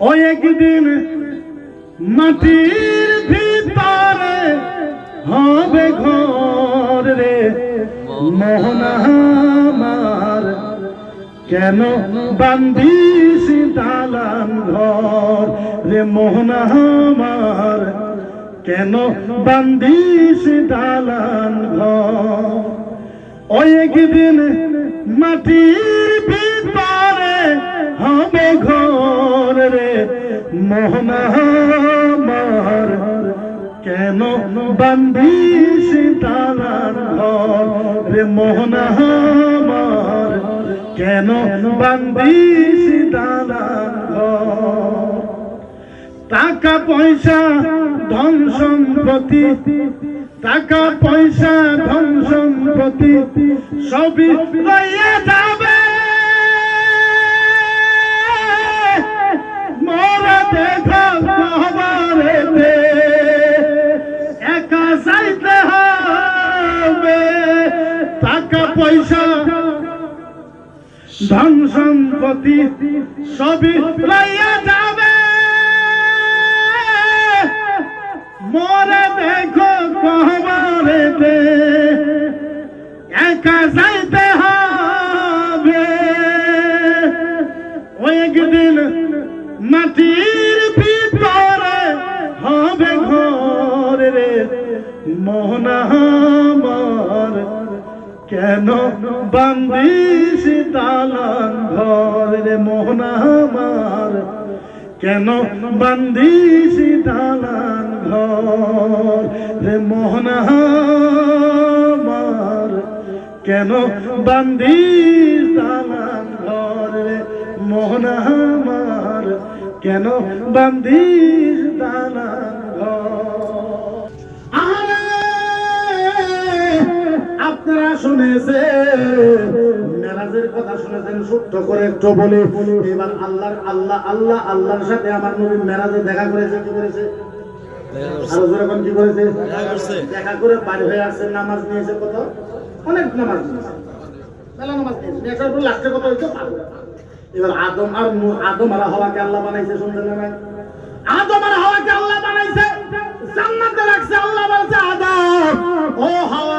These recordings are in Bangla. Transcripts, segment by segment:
ও একদিন মাটির ভিতরে হবে ঘর রে। মোহনা আমার, কেন বান্দিস দালান ঘর? রে মোহনা আমার, কেন বান্দিস দালান ঘর? ওই একদিন মাটির হবে ঘর রে মোহনা কেন বান্দিস দালান ঘর রে মোহনা কেন বান্দিস দালান ঘর? টাকা পয়সা ধন সম্পত্তি, টাকা পয়সা ধন সম্পত্তি সবই লইয়া যাবে। পয়সা ধন সম্পত্তি সবই লইয়া যাবে। মোরে দেখো কহবারে একা যাইতে হবে মাটির ভিতরে হবে ঘর রে। মোহনা আমার কেন বান্দিস দালান ঘর রে? মোহনা আমার কেন বান্দিস দালান ঘর রে? মোহনা আমার কেন বান্দিস দালান ঘর রে? মোহনা আমার কেন ঘর? আরে আপনারা শুনেছেন মেরাজের কথা শুনেছেন সত্য করে একটু বলে। এবার আল্লাহর আল্লাহ আল্লাহ আল্লাহর সাথে আমার নবী মেরাজে দেখা করেছে কি করেছে? আরও জোরে কোন কি করেছে? দেখা করে বাড়ি হয়ে আসছে নামাজ নিয়েছে কত? অনেক নামাজ নিয়েছে। মেলা নামাজ নিয়েছে। দেখার পর লাস্টে কত হইতো? পারবে এবার আদম আর আদম আর হাওয়াকে আল্লাহ বানাইছে, শুনছেন না? আদম আর হাওয়াকে আল্লাহ বানাইছে, জান্নাতে রাখছে, আল্লাহ বলছে, আদম, ও হাওয়া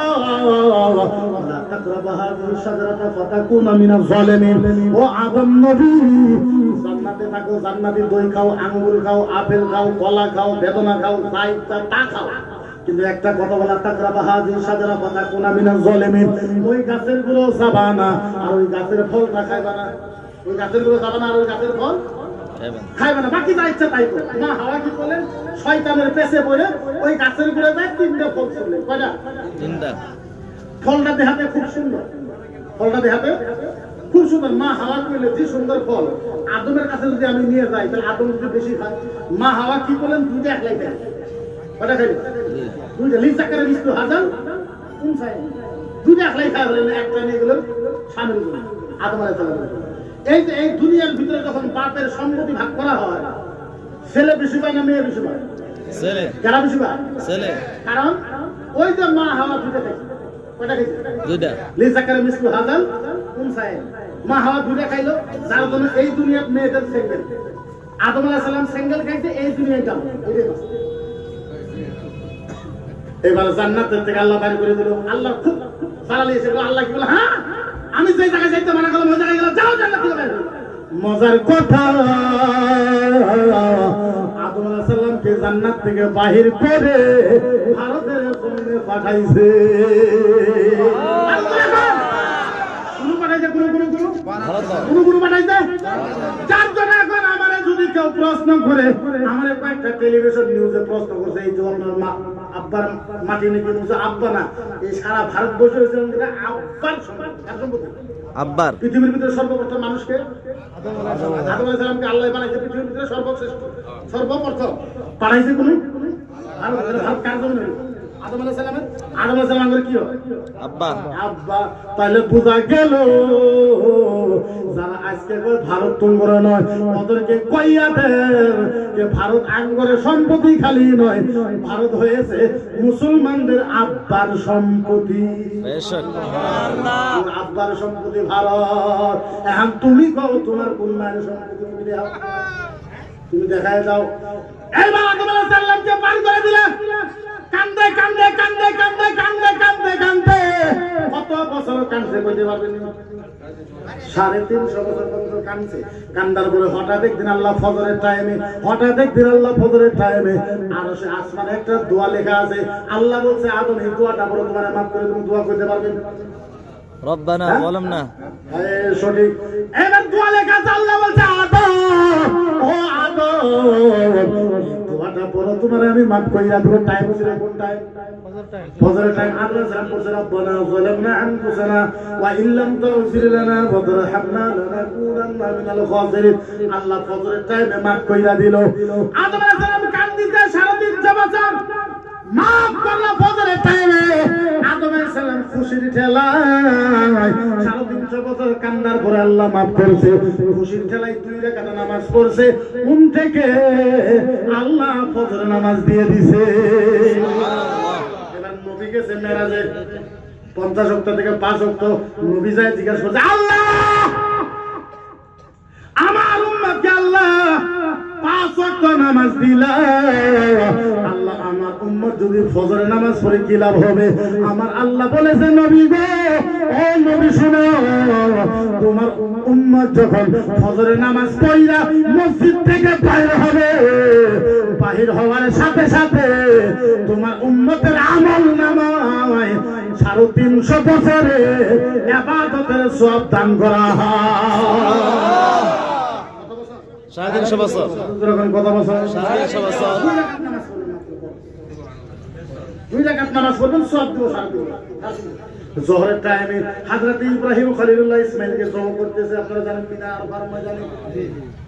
খাও আপেল খাও, কলা খাও, বেদনা খাও তা কিন্তু একটা বলা তাকরা গাছেরগুলো আর ওই গাছের না। ওই গাছেরগুলো যাবানা আর ওই গাছের ফল খাইবে না। বাকি যা ইচ্ছা তাই করো। না হাওয়া কি করলেন? শয়তানের পেছে পড়ে ওই গাছেরগুলো যায় তিনটা ফল ছিলেন কয়টা? তিনটা। ফলটা দেখাতে খুব সুন্দর। ফলটা দেখাতে খুব সুন্দর। মা হাওয়া করলে যে সুন্দর ফল। আদমের কাছে যদি আমি নিয়ে যাই তাহলে আদম যদি বেশি খায়। মা হাওয়া কি করলেন? দুইটা একলাই দেয় কয়টা খাইবে দুইটা। লিজ আকারে বিষ্ণু হাজার। কোন দুইটা একলাই খাই বলেন একটা নিয়ে গেলেন স্বামীর জন্য। আদম আলাইহিস এই যে এই দুনিয়ার ভিতরে যখন বাপের সম্পত্তি ভাগ করা হয় ছেলে বেশি পায় না মেয়ে বেশি পায় ছেলে। যারা বেশি পায় ছেলে। কারণ ওই যে মা হাওয়া দুইটা খাইছে। খাইছে? দুইটা। লিজাকারে মিসলু হাজাল কোন সাহেব? মা হাওয়া দুইটা খাইলো যার জন্য এই দুনিয়ার মেয়েদের সিঙ্গেল আদম আলাইহিস সালাম সিঙ্গেল খাইছে এই দুনিয়ায় দাম এবার জান্নাতের থেকে আল্লাহ বাইরে করে দিল। আল্লাহ খুব এসে আল্লাহ কি বলে হ্যাঁ? আমি যে জায়গায় যাইতে মানা করলাম, ওই জায়গায় গেলাম, যাও জান্নাত বাইরে মজার কথা, আদম আলাইহিস সালামকে জান্নাত থেকে বাহির করে ভারতের পাঠাইছে। কোন আমারে যদি প্রশ্ন করে, আমারে কয়েকটা টেলিভিশন নিউজে প্রশ্ন করছে, এই যে আপনার মা আব্বার মাটি নাকি আব্বা না। এই সারা ভারতবর্ষে হয়েছে আব্বার সম্পত্তি? আব্বার? পৃথিবীর ভিতরে সর্বপ্রথম মানুষকে আদম আলাইহিস সালামকে আল্লাহ বানাইছে পৃথিবীর ভিতরে সর্বশ্রেষ্ঠ সর্বপ্রথম। পাঠাইছে কোন? ভারত কার জন্য আদম আলাইহিস সালামের? আদম আলাইহিস সালামের কি হয়? আব্বা। আব্বা তাহলে বোঝা গেল ভারত আঙ্গরে সম্পত্তি খালি নয়, ভারত হয়েছে মুসলমানদের আব্বার সম্পত্তি। আব্বার সম্পত্তি ভারত। এখন তুমি কও তোমার কোন সম্পত্তি তুমি তুমি দেখায় দাও। কান্দে কান্দে কান্দে কান্দে কান্দে কান্দে কান্দে। কত বছর কান্দছে কইতে পারবেন? সাড়ে তিনশো বছর পর্যন্ত কানছে কান্দার পরে হঠাৎ একদিন আল্লাহ ফজরের টাইমে হঠাৎ একদিন আল্লাহ ফজরের টাইমে আর সে আসমানে একটা দোয়া লেখা আছে। আল্লাহ বলছে আদম এই দোয়াটা বলে তোমার মাফ করে তুমি দোয়া করতে পারবে রব্বানা হ্যাঁ? বলমনা হ্যাঁ, সঠিক। এবার দোয়া লেখা আছে তোমার আমি মাফ কইরা দিব টাইম ছিল কোন টাইম ফজরের টাইম আল্লাহ সালাম করছে রব্বানা যালামনা আনফুসানা ওয়া ইল্লাম তাগফির লানা ওয়া তারহামনা লানাকুনান্না মিনাল খাসিরিন। আল্লাহ ফজরের টাইমে মাফ কইরা দিল। আদম আলাইহিস সালাম কান্দিতে সারা দিন জবাচার থেকে আল্লাহ নামাজ দিয়ে দিছে। পঞ্চাশ থেকে পাঁচ অক্ট নবী যায় জিজ্ঞাসা করছে, আল্লাহ! আমার তোমার উম্মত যখন ফজরে নামাজ পড়িলা মসজিদ থেকে বাইরে হবে, বাহির হওয়ার সাথে সাথে তোমার উম্মতের আমল নামায় সাড়ে তিনশো বছরে আবাদতের সব দান করা হয়। সাড়ে তিনশো বছর যখন কত বছর সাড়ে তিনশো বছর দুই রাকাত নামাজ পড়বেন সব দিব সারা দিব টাইমে ইব্রাহিম খলিলুল্লাহ ইসমাইলকে করতেছে আপনারা জানেন কিনা আর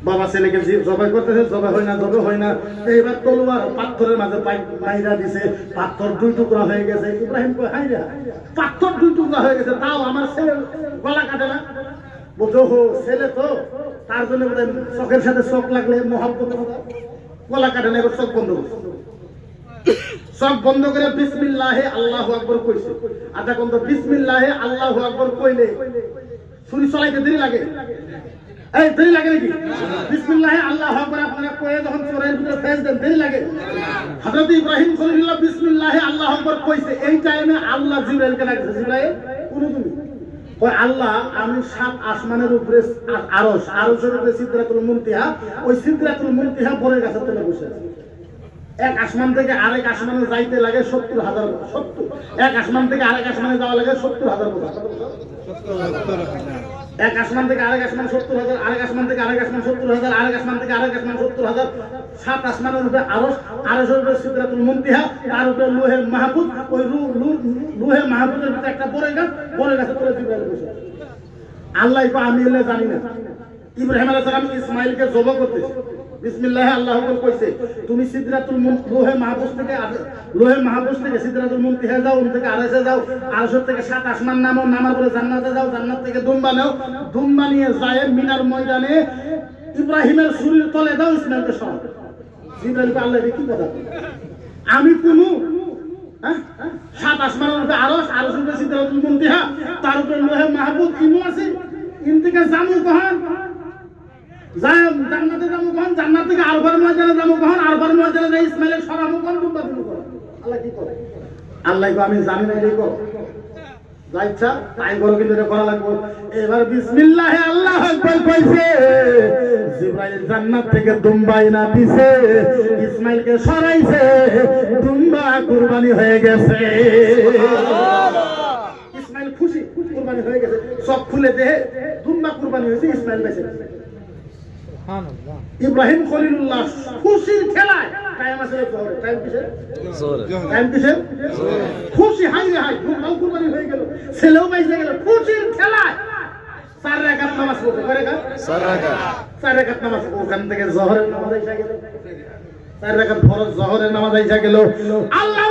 বাবা ছেলেকে জবাই করতেছে জবাই হয় না জবে হয় না। এইবার তলোয়ার পাথরের মাঝে পাই- পাইরা দিছে। পাথর দুই টুকরা হয়ে গেছে। ইব্রাহিম কয় হাই পাথর দুই টুকরা হয়ে গেছে তাও আমার ছেলে গলা কাটে না? হো ছেলে তো, তার জন্য চোখের সাথে চোখ লাগলে মহাব্বত গলা কাটে না চোখ বন্ধ সব বন্ধ করে বিসমিল্লাহে আল্লাহ আকবর কইছে। আধা কোন বিসমিল্লাহে আল্লাহ আকবর কইলে ছুরি চলাইতে দেরি লাগে। এই, দেরি লাগে নাকি? বিসমিল্লাহে আল্লাহ আকবর আপনারা কয়ে যখন চোরের ভিতরে ফেস দেন, দেরি লাগে। হযরত ইব্রাহিম খলিলুল্লাহ বিসমিল্লাহে আল্লাহ আকবর কইছে, এই টাইমে আল্লাহ জিবরাইলকে ডাকছে। জিবরাইল, কোন তুমি? ওই আল্লাহ, আমি সাত আসমানের উপরে আরস আরসের উপরে সিদ্ধাতুল মুনতিহা, ওই সিদ্ধাতুল মুনতিহা বড়ের গাছের তলে বসে আছি। এক আসমান থেকে আরেক আসমানে যাইতে লাগে সত্তর হাজার সত্তর। এক আসমান থেকে আরেক আসমানে যাওয়া লাগে সত্তর হাজার বছর এক আসমান থেকে আরেক আসমান সত্তর হাজার, আরেক আসমান থেকে আরেক আসমান সত্তর হাজার, আরেক আসমান থেকে আরেক আসমান সত্তর হাজার। সাত আসমানের উপরে আরস আরসের উপরে সিদ্ধাতুল মুন্তিহা, তার উপরে লোহে মাহবুব ওই রু- লু- লোহে মাহবুবের ভিতরে একটা বড় গাছ বড় গাছে তোলে আল্লাহ আমি জানি না। ইব্রাহিম আলাইহিস সালাম ইসমাইলকে জবা করতেছে। বিসমিল্লাহ আল্লাহ কইছে তুমি সিদরাতুল লোহে মাহফুজ থেকে লোহে মাহফুজ থেকে সিদরাতুল মুনতিহা যাও ওন থেকে আরশে যাও আরশের থেকে সাত আসমান নামো নামার পরে জান্নাতে যাও জান্নাত থেকে দুম্বা নাও দুম্বা নিয়ে যায় মিনার ময়দানে ইব্রাহিমের শরীর তলে দাও ইসমাইলকে সরাও। জিব্রাইল কয়, আল্লাহ কি কথা? আমি কোনো? হ্যাঁ? সাত আসমানের উপরে আরশ আরশের উপরে সিদরাতুল মুনতিহা তার উপরে লোহে মাহফুজ ইমু আছে ইন থেকে জামু কহান জান্নাতে যাব কখন? জান্নাত থেকে আরবার ময়দানে যাব কখন? আরবার ময়দানে যাই ইসমাইলের সরাবো কখন? করো। আল্লাহ কি করে? আল্লাহ আমি জানি না এই করো যা ইচ্ছা তাই করো কিন্তু এটা করা লাগবে। এবার বিসমিল্লাহ আল্লাহ আকবার কইছে জিব্রাইল জান্নাত থেকে দুম্বাই না দিছে ইসমাইলকে সরাইছে দুম্বা কুরবানি হয়ে গেছে। ইসমাইল খুশি কুরবানি হয়ে গেছে। সব খুলে দেহে দুম্বা কুরবানি হয়েছে ইসমাইল বেঁচে গেছে। ইব্রাহিম খলিলুল্লাহ খুশির খেলায় টাইম আছে জোহরে। টাইম জোরে টাইম খুশি হাই রে হাই খুব কুরবানি হয়ে গেল। ছেলেও বেঁচে গেল। খুশির খেলায় চার রাকাত নামাজ পড়তে। করে চার রাকাত। চার রাকাত নামাজ। ওখান থেকে জোহরের নামাজ এসে গেল। জহরের নামাজ আইসা গেল। আল্লাহ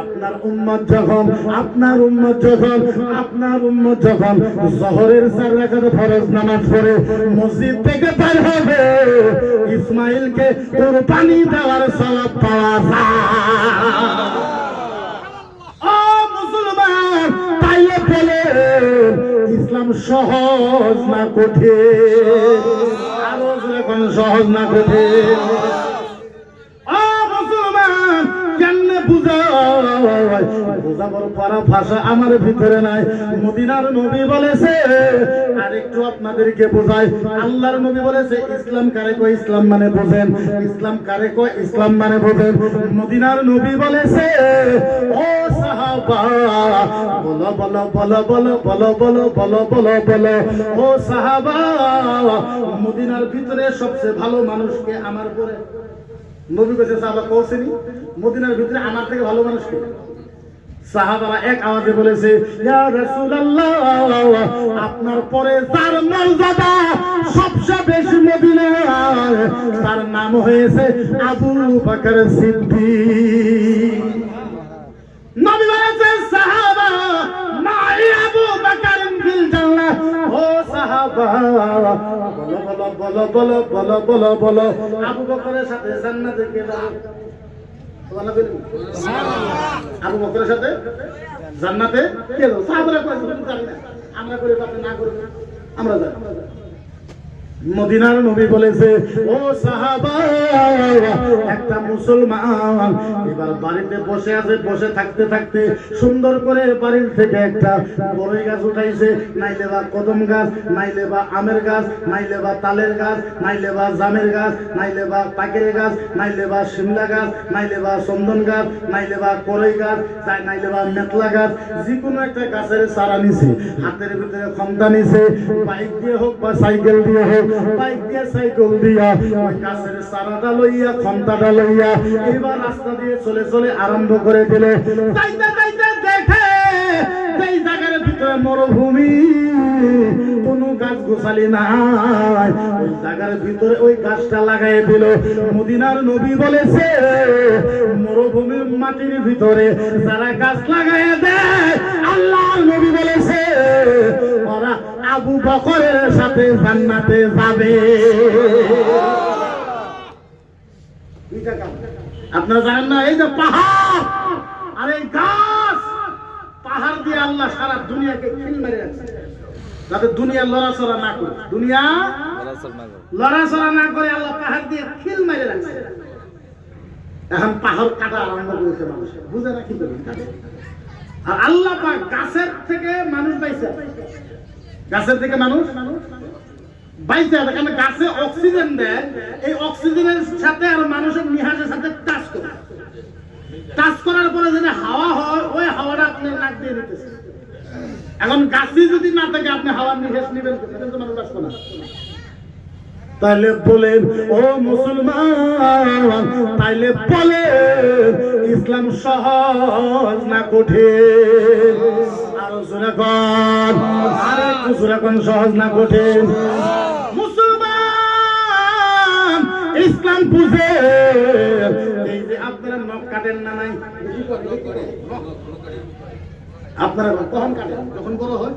আপনার উম্মত যখন, আপনার উম্মত যখন জহরের চার ফরজ নামাজ পড়ে, মসজিদ থেকে বের হবে। ইসমাইলকে কুরবানি দেওয়ার সওয়াব পাওয়া যায়। ইসলাম সহজ না কঠিন। আরও সহজ না কঠিন। পারা ভাষা আমার ভিতরে নাই। মদিনার নবী বলেছে আর একটু আপনাদেরকে বোঝাই। আল্লাহর নবী বলেছে, ইসলাম কারে কয় ইসলাম মানে বোঝেন? ইসলাম কারে কয় ইসলাম মানে বোঝেন? মদিনার নবী বলেছে, ও ভিতরে সবচেয়ে ভালো মানুষকে আমার পরে? নবী কাছে সাহাবা ভিতরে আমার থেকে ভালো মানুষ কে? সাহাবারা এক আওয়াজে বলেছে আপনার পরে যার মর্যাদা সবচেয়ে বেশি মদিনার, তার নাম হয়েছে আবু বকর সিদ্দিক নবী বলেছেন, সাহাবা, মাই আবু বকর ফিল সাহাবা, বলো বলো বলো বলো বলো বলো বলো, আবু বকরের সাথে জান্নাতে কে যাবে। হ্যাঁ। আবু বকরের সাথে? জান্নাতে? আমরা করে না করে না। আমরা জানি। মদিনার নবী বলেছে, ও সাহাবা, একটা মুসলমান এবার বাড়িতে বসে আছে, বসে থাকতে থাকতে সুন্দর করে বাড়ির থেকে একটা বড়ই গাছ উঠাইছে। নাইলে বা কদম গাছ, নাইলে বা আমের গাছ, নাইলে বা তালের গাছ, নাইলে বা জামের গাছ, নাইলে বা পাকের গাছ, নাইলে বা শিমলা গাছ, নাইলে বা চন্দন গাছ, নাইলে বা করই গাছ, তাই নাইলে বা মেতলা গাছ যে কোনো একটা গাছের চারা নিছে, হাতের ভিতরে ক্ষমতা নিছে, বাইক দিয়ে হোক বা সাইকেল দিয়ে হোক চলে চলে আরম্ভ করে দিল। মরুভূমি, কোনো গাছ গোছালি নাই। ওই জায়গার ভিতরে ওই গাছটা লাগাই দিল। মদিনার নবী বলেছে, মরুভূমির মাটির ভিতরে যারা গাছ লাগাই দেয় আল্লাহ নবী বলেছে, ওরা আবু বকরের সাথে জান্নাতে যাবে। আপনারা জানেন না এই যে পাহাড় আর এই গাছ পাহাড় দিয়ে আল্লাহ সারা দুনিয়াকে খিল মেরে রাখছে। যাতে দুনিয়া লড়াচড়া না করে। দুনিয়া লড়াচড়া না করে। আল্লাহ পাহাড় দিয়ে খিল মেরে রাখছে। এখন পাহাড় কাটা আরম্ভ করেছে মানুষ। বুঝে করবে আর আল্লাহ পাক গাছের থেকে মানুষ পাইছে। গাছের থেকে মানুষ বাইতে আছে, কারণ গাছে অক্সিজেন দেয়, এই অক্সিজেনের সাথে আর মানুষের নিহাসের সাথে টাচ করে। টাচ করার পরে যদি হাওয়া হয়, ওই হাওয়াটা আপনার নাক দিয়ে নিতেছে এখন গাছই যদি না থাকে, আপনি হাওয়ার নিঃশ্বাস নেবেন মানুষ বাঁচবে না। তাইলে বলেন ও মুসলমান, তাইলে বলেন ইসলাম সহজ না কঠিন? আরও জোরে কন, আরে একটু জোরে কন, সহজ না কঠিন? মুসলমান, ইসলাম বুঝে, এই যে আপনারা নখ কাটেন না নাই। আপনারা কখন কাটেন? যখন বড় হয়?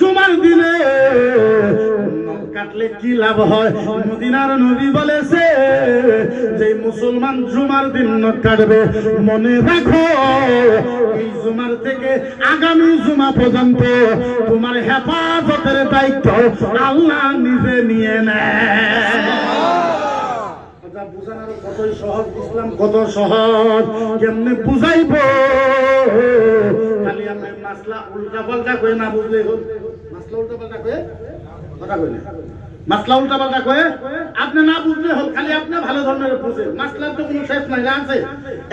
জুমার দিনে কাটলে কি লাভ হয়? মদিনার নবী বলেছে যে মুসলমান জুমার দিন নখ কাটবে, মনে রাখো, এই জুমার থেকে আগামী জুমা পর্যন্ত তোমার হেফাজতের দায়িত্ব আল্লাহ নিজে নিয়ে নেয়। বুঝানোর কতই সহজ ইসলাম কত? সহজ? কেমনে বুঝাইব? খালি আপনি মাসলা উল্টা পাল্টা কয়ে না বুঝলে মাসলা উল্টা পাল্টা কয়ে? কথা কই না? মাসলা উল্টা পাল্টা কয়ে? আপনি না বুঝলে হল খালি আপনি ভালো ধরনের বুঝেন। মাসলার তো কোনো শেষ নাই আছে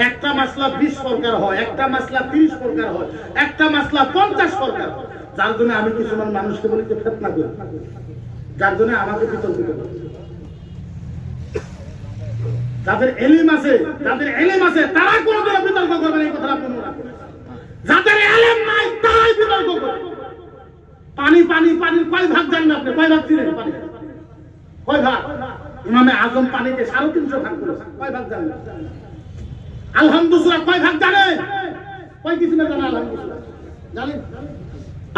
একটা মাসলা বিশ প্রকার হয় একটা মাসলা তিরিশ প্রকার হয় একটা মাসলা পঞ্চাশ প্রকার। যার জন্য আমি কিছুমান মানুষকে বলি যে ফেতনা করি। যার জন্য আমাকে বিতর্কিত করে। যাদের এলিম আছে, যাদের এলিম আছে, তারা কোনোদিন বিতর্ক করবে এই কথাটা আপনি মনে রাখবেন। যাদের এলিম নাই, তারাই বিতর্ক করবে। পানি পানি, পানির কয় ভাগ জানেন আপনি? কয় ভাগ ছিলেন পানি? কয় ভাগ? ইমামে আজম পানিকে সাড়ে তিনশো ভাগ করেছেন কয় ভাগ জানেন? আলহামদুসরা কয় ভাগ জানে কয় কিছু না জানে আলহামদুসরা জানেন?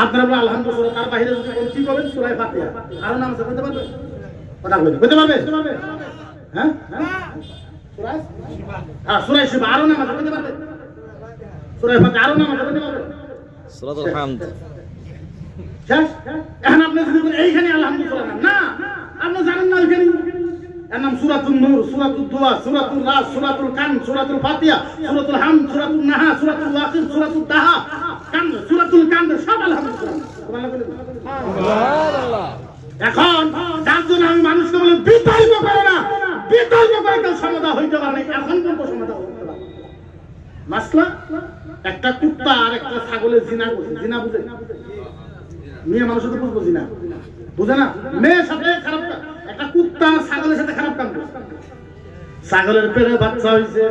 আপনারা বলে আলহামদুসরা তার বাইরে যদি কি বলেন? সুরায় ফাতিহা। আর নাম বলতে পারবেন? কথা বলতে পারবে হ্যাঁ? হ্যাঁ সুরাই শিবা আরও পারবে? সুরাই পারবে? সুরাতুল হামদ। শেষ? এখন আপনি যদি এইখানে আলহামদুলিল্লাহ। না আপনি জানেন না ওইখানে। এর নাম সুরাতুল নূর সুরাতুল দোয়া সুরাতুল রাস সুরাতুল কান সুরাতুল ফাতিহা সুরাতুল হাম সুরাতুল নাহা সুরাতুল ওয়াকিল সুরাতুল তাহা কান সুরাতুল কান সব আলহামদুলিল্লাহ সুবহানাল্লাহ বলে দিন। এখন যার জন্য আমি মানুষকে বলে বিতর্ক করে না বিতর্ক করে কেউ সমাধান হইতে পারে না এখন পর্যন্ত সমাধান হইতে পারে না। মাসলা? একটা কুত্তা আর একটা ছাগলের জিনা জিনা বুঝে। মেয়ে মানুষের তো বুঝব জিনা। বুঝে না? মেয়ের সাথে খারাপ একটা কুত্তা ছাগলের সাথে খারাপ কাম ছাগলের পেটে বাচ্চা হইছে।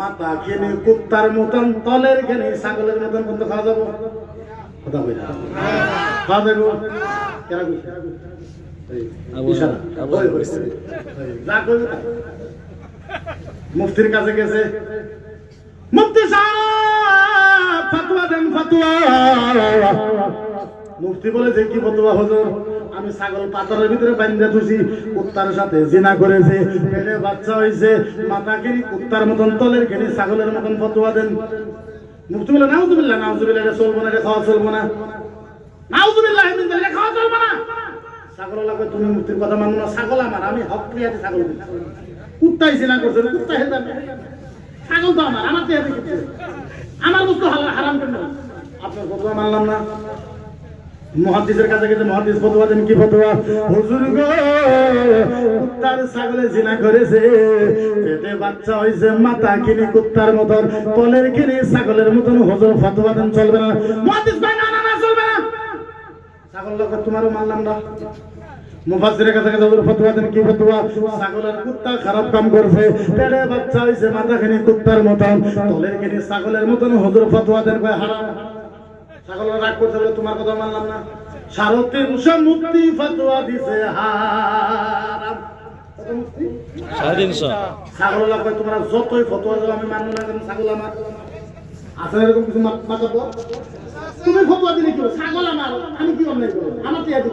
মাথা খেনে কুত্তার মতন তলের খেনে ছাগলের মতন বন্ধ খাওয়া যাব। কথা বলি খাওয়া যাব কেন। মুফতির কাছে গেছে। মুফতি সাহেব ফতোয়া দেন, ফতোয়া। মুফতি বলে যে, কি ফতোয়া হুজুর? আমি ছাগল পাথরের ভিতরে বান্ধে তুছি কুত্তার সাথে জিনা করেছে, পেটে বাচ্চা হয়েছে মাথা কিনি কুত্তার মতন তলের কিনি ছাগলের মতন ফতোয়া দেন। মুফতি বলে, নাউজুবিল্লাহ নাউজুবিল্লাহ, এটা চলবো না, এটা খাওয়া চলবো না। নাউজুবিল্লাহ যালিকা, খাওয়া চলবো না। ছাগল লাগবে তুমি মুফতির কথা মানো না, ছাগল আমার, আমি হক ক্রিয়াতে ছাগল কুত্তাই জিনা করছে কুত্তা হেদার ছাগল তো আমার আমার দেহে আমার বস্তু হারাম কেন? আপনার ফতোয়া মানলাম না। মহাদিসের কাছে গেছে, মহাদিস ফতোয়া দেন, কি ফতোয়া? হুজুর গো, কুত্তার ছাগলে জিনা করেছে। পেটে বাচ্চা হইছে, মাথা কিনি কুত্তার মতন। তলের কিনি ছাগলের মতন। হুজুর ফতোয়া দেন, চলবে না। মহাদিস ভাই না না চলবে না। ছাগল লোক তোমারও মানলাম না। মুফাসসিরের কাছে হুজুর ফতোয়া দেন কি ফতোয়া? ছাগলের কুত্তা খারাপ কাম করছে। পেটে বাচ্চা হইছে মাথা কিনি কুত্তার মতন। তলের কিনি ছাগলের মতন হুজুর ফতোয়া দেন কয় হারাম। ছাগলের রাগ করতে বলে তোমার কথা মানলাম না। সাড়ে তিনশো মুক্তি ফতোয়া দিছে হারাম? ছাগল লাগবে তোমরা যতই ফতোয়া দাও আমি মানবো না ছাগল আমার? আছে এরকম কিছু মাত- তুমি ফতোয়া দিলে কি ছাগল আমার আমি কি অন্যায় করব? আমার তো কিছু।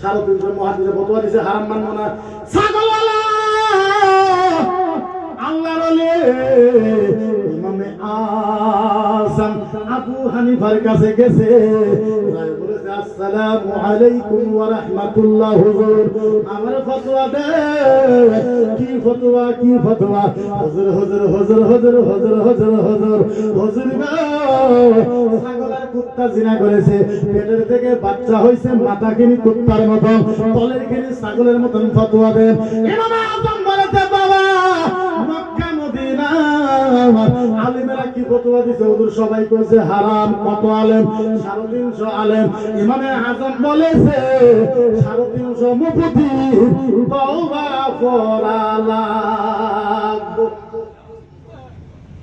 সাড়ে তিনশো মহাদিসে ফতোয়া দিছে, হারাম মানবো না। ছাগল আল্লাহর ওলি, ইমামে আযম আবু হানিফার কাছে গেছে। আসসালামু আলাইকুম ওয়া রাহমাতুল্লাহ, হুজুর। আমার ফতোয়া দে। কি ফতোয়া কি ফতোয়া? হুজুর হুজুর হুজুর হুজুর হুজুর হুজুর হুজুর। হুজুর গো কুত্তা জিনা করেছে। পেটের থেকে বাচ্চা হইছে মাথা কিনি কুত্তার মতো তলের কিনি ছাগলের মতন ফতোয়া দেন। হারাম, কত আলেম? সাড়ে তিনশো আলেম। ইমামে আজম বলেছে, সাড়ে তিনশো মুফতি, তওবা লাগবে।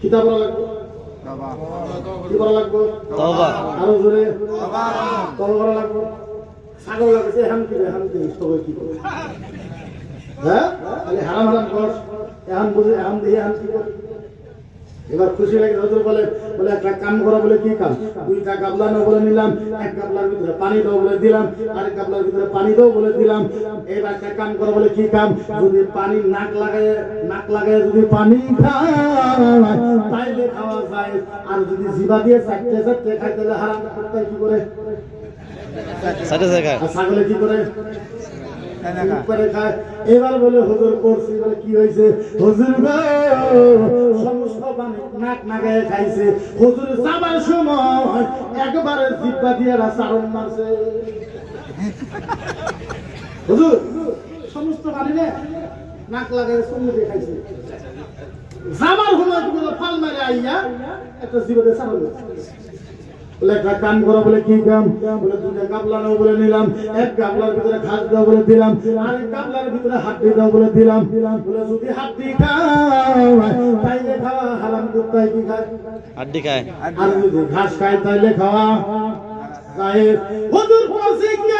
কিতাব কি করা লাগবে? তওবা। আরও জোরে। তওবা। করা লাগবে? ছাগল লাগছে হাম কি হাম কি সবাই কি করে হ্যাঁ? খালি হারাম হারাম কর এখন বুঝে এখন দিয়ে হাম কি কর এবার খুশি লাগে হজুর বলে বলে একটা কাম করা বলে কি কাম? দুইটা গাবলা নাও বলে নিলাম এক গাবলার ভিতরে পানি দাও বলে দিলাম আরেক গাবলার ভিতরে পানি দাও বলে দিলাম। এবার একটা কাম করা বলে কি কাম? যদি পানি নাক লাগায় নাক লাগায় যদি পানি খায় তাইলে খাওয়া যায়। আর যদি জিবা দিয়ে চারটে চারটে খাই তাহলে হারাম করতে কি করে? ছাগলে কি করে? করে খায়। এবার বলে হুজুর করছি বলে কি হয়েছে? হুজুর সমস্ত নাক নাগায় খাইছে। হুজুর যাবার সময় একবারে জিব্বা দিয়ে চারণ মারছে। হুজুর সমস্ত পানি নে নাক লাগায় চুমু দিয়ে খাইছে। যাবার সময় ফাল মারে আইয়া একটা জিবাতে চারণ মারছে বলে একটা কাম বলে কি কাম বলে দুটা গাবলা নাও বলে নিলাম। এক গাবলার ভিতরে ঘাস দাও বলে দিলাম। আরেক গাবলার ভিতরে হাড্ডি দাও বলে দিলাম। বলে যদি হাড্ডি খাও তাইলে খাওয়া হারাম কুত্তায় কি খায়? আড্ডি খায়। আর যদি ঘাস খায় তাইলে খাওয়া হুজুর কি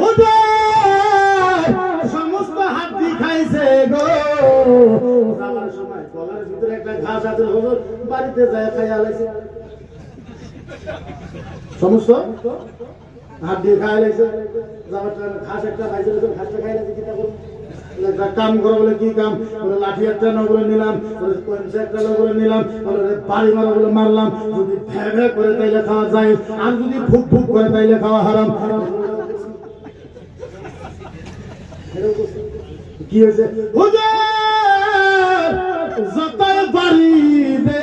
হুজুর সমস্ত হাড্ডি খাইছে গো। আমার সময় কলার ভিতরে একটা ঘাস আছে হুজুর বাড়িতে যায় খাই আলাইছে সমস্ত হাত দিয়ে খাই টাইমে ঘাস একটা খাইছে ঘাসটা খাই কিটা করব? একটা কাম করো বলে, কি কাম? বলে, লাঠি একটা নগরে নিলাম। বলে একটা নগরে নিলাম। বলে বাড়ি মারা বলে, মারলাম। যদি ভ্যা করে তাইলে খাওয়া যায়, আর যদি ফুক ফুক করে তাইলে খাওয়া হারাম। কি হয়েছে? যতই পারি দে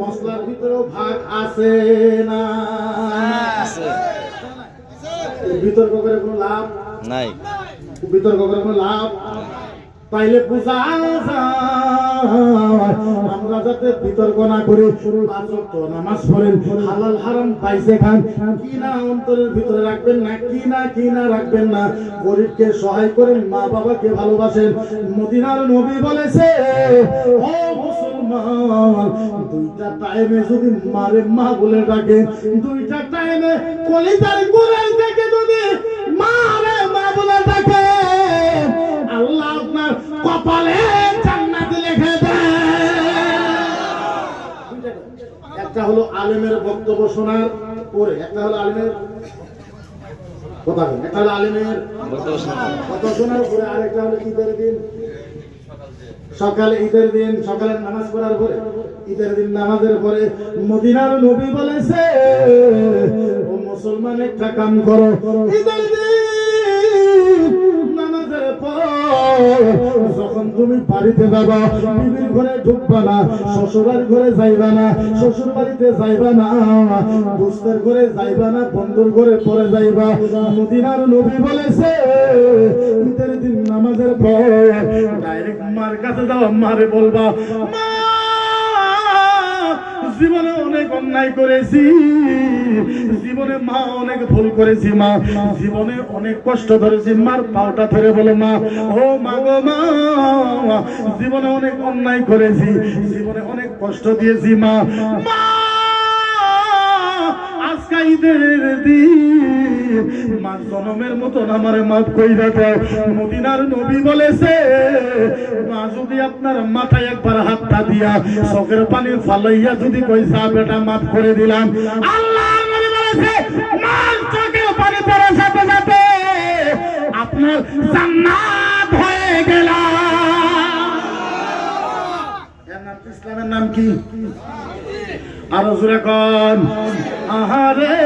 মশলার ভিতরেও ভাগ আছে না? বিতর্ক করে কোনো লাভ? নাই। বিতর্ক করে কোনো লাভ? তাইলে বোঝা আমরা যাতে বিতর্ক না করি নামাজ পড়েন হালাল হারাম পাইছে খান। কি না অন্তরের ভিতরে রাখবেন না কি না কি না রাখবেন না? গরিবকে সহায় করেন মা বাবাকে ভালোবাসেন। মদিনার নবী বলেছে ও দুইটা টাইমে যদি মারে মা বলে ডাকে, দুইটা টাইমে থেকে যদি মারে মা বলে ডাকে, আল্লাহ আপনার কপালে জান্নাত লিখে একটা হলো আলেমের বক্তব্য শোনার পরে, একটা হলো আলেমের কথা একটা হলো আলেমের কথা শোনার পরে, আরেকটা হলো ঈদের দিন। সকালে ঈদের দিন, সকালে নামাজ পড়ার পরে, ঈদের দিন নামাজের পরে মদিনার নবী বলেছে ও মুসলমান, একটা কাম করো। ঈদের দিন নামাজের পর যখন তুমি বাড়িতে যাবা, বিবির ঘরে ঢুকবা না শ্বশুরের ঘরে যাইবা না শ্বশুর বাড়িতে যাইবা না, দোস্তের ঘরে যাইবা না, বন্ধুর ঘরে পরে যাইবা। মদিনার নবী বলেছে, ঈদের দিন নামাজের পর ডাইরেক্ট মার কাছে যাও মারে বলবা, মা অন্যায় করেছি। জীবনে মা অনেক ভুল করেছি, মা। জীবনে অনেক কষ্ট ধরেছি, মার পাওটা ধরে বলো মা। ও মা গো মা, জীবনে অনেক অন্যায় করেছি, জীবনে অনেক কষ্ট দিয়েছি, মা। মা আজকে ঈদের দিন মা জনমের মতন আমার মাফ কইরা দাও মদিনার নবী বলেছে, মা যদি আপনার মাথায় একবার হাতটা দিয়া চোখের পানি ফালাইয়া যদি কইসা বেটা, মাফ করে দিলাম। আল্লাহ মা চোখের পানি আপনার জান্নাত হয়ে গেল এর নাম ইসলামের নাম কি? আরও জোরে কন। আহারে,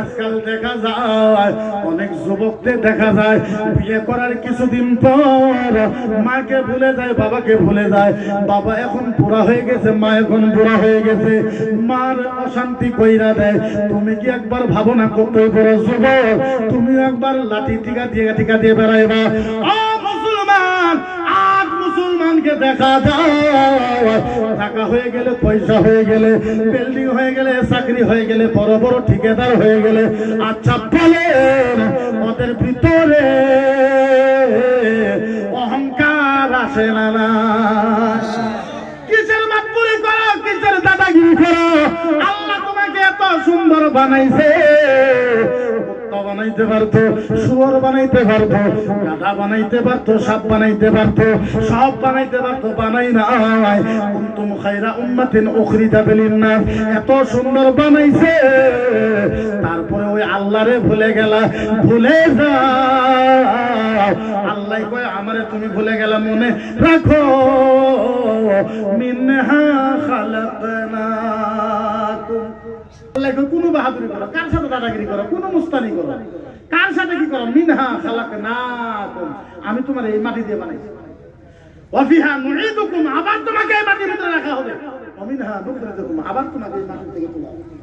আজকাল দেখা যায়, অনেক যুবকদের দেখা যায়, বিয়ে করার কিছুদিন পর মাকে ভুলে যায়, বাবাকে ভুলে যায়। বাবা এখন বুড়া হয়ে গেছে, মা এখন বুড়া হয়ে গেছে। মার অশান্তি কইরা দেয়। তুমি কি একবার ভাবো না কত বড় যুবক? তুমি একবার লাঠি টিকা দিয়ে টিকা দিয়ে বেড়াইবা। মুসলমানকে দেখা যায় টাকা হয়ে গেলে পয়সা হয়ে গেলে বিল্ডিং হয়ে গেলে চাকরি হয়ে গেলে, বড় বড় ঠিকাদার হয়ে গেলে। আচ্ছা বলেন ওদের ভিতরে অহংকার আসে না না? কিসের মাতপুরি করো, কিসের দাদাগিরি করো? আল্লাহ তোমাকে এত সুন্দর বানাইছে। বানাইতে পারতো, শুয়োর বানাইতে পারতো, গাধা বানাইতে পারতো, সাপ বানাইতে পারতো সব বানাইতে পারতো, বানাই নাই কুনতুম খায়রা উম্মাতিন উখরিজা বিলিন্নাস এত সুন্দর বানাইছে। তারপরে ওই আল্লাহরে ভুলে গেলা। ভুলে যাও আল্লাহ কয়, আমারে তুমি ভুলে গেলা মনে রাখো। মিনহা খালাকনাকুম আল্লাহ কোনো বাহাদুরি করো? কার সাথে দাদাগিরি করো? কোনো মুস্তানি করো? কার সাথে কি করো? মিনহা না আমি তোমার এই মাটি দিয়ে বানাইছি। ওয়াফিহা নুইদুকুম আবার তোমাকে এই মাটির ভিতরে রাখা হবে। ওমিনহা নুখরিজুকুম আবার তোমাকে এই মাটি থেকে তোলা হবে।